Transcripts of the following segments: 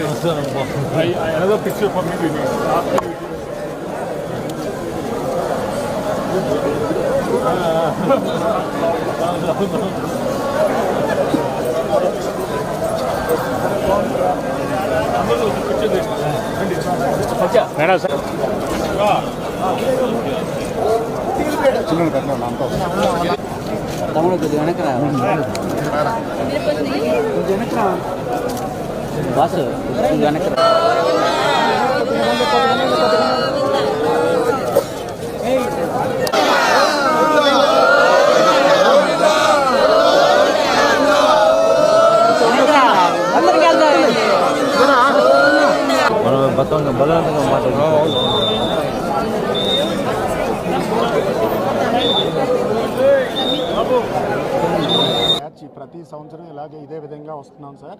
Another picture for me, Vinny. After you. Madam sir తమ్ముడు కొద్దిగా వెనక్కి రా కొంచెం వెనక్కి రా వాసు వెనక్కి రా బలవంతంగా మాట్లాడుతున్నాం ప్రతి సంవత్సరం ఇలాగే ఇదే విధంగా వస్తున్నాం సార్.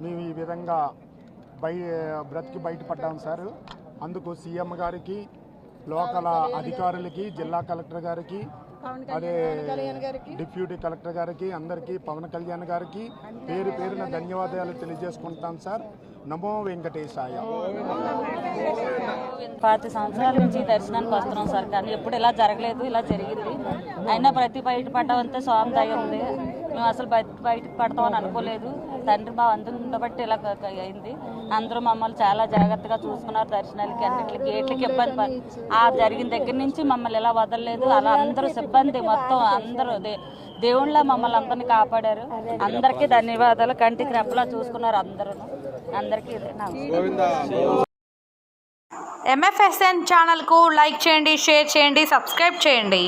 మేము ఈ విధంగా బయ బ్రతికి బయటపడ్డాం సార్. అందుకు సీఎం గారికి లోకల్ అధికారులకి జిల్లా కలెక్టర్ గారికి అదే డిప్యూటీ కలెక్టర్ గారికి అందరికీ పవన్ కళ్యాణ్ గారికి పేరు పేరున ధన్యవాదాలు తెలియజేసుకుంటాం సార్. నమో వెంకటేశాయ. పాతి సంవత్సరాల నుంచి దర్శనానికి వస్తున్నాం సార్. కానీ ఎప్పుడు ఇలా జరగలేదు ఇలా జరిగింది. అయినా ప్రతి బయట పడ్డామంతే స్వామి దయ ఉంది. మేము అసలు బయట బయటకు పడతామని అనుకోలేదు. తండ్రి మా అందరం ఉండబట్టి ఇలా అయింది. అందరూ మమ్మల్ని చాలా జాగ్రత్తగా చూసుకున్నారు. దర్శనాలకి అన్నిటికి గేట్లకి ఇబ్బంది పడ ఆ జరిగిన దగ్గర నుంచి మమ్మల్ని ఇలా వదలలేదు. అలా అందరూ సిబ్బంది మొత్తం అందరూ దే దేవుళ్ళ మమ్మల్ని అందరినీ కాపాడారు. అందరికీ ధన్యవాదాలు. కంటికి రెప్పలా చూసుకున్నారు అందరూ. అందరికీ ఎంఎఫ్ఎస్ఎన్ ఛానల్కు లైక్ చేయండి షేర్ చేయండి సబ్స్క్రైబ్ చేయండి.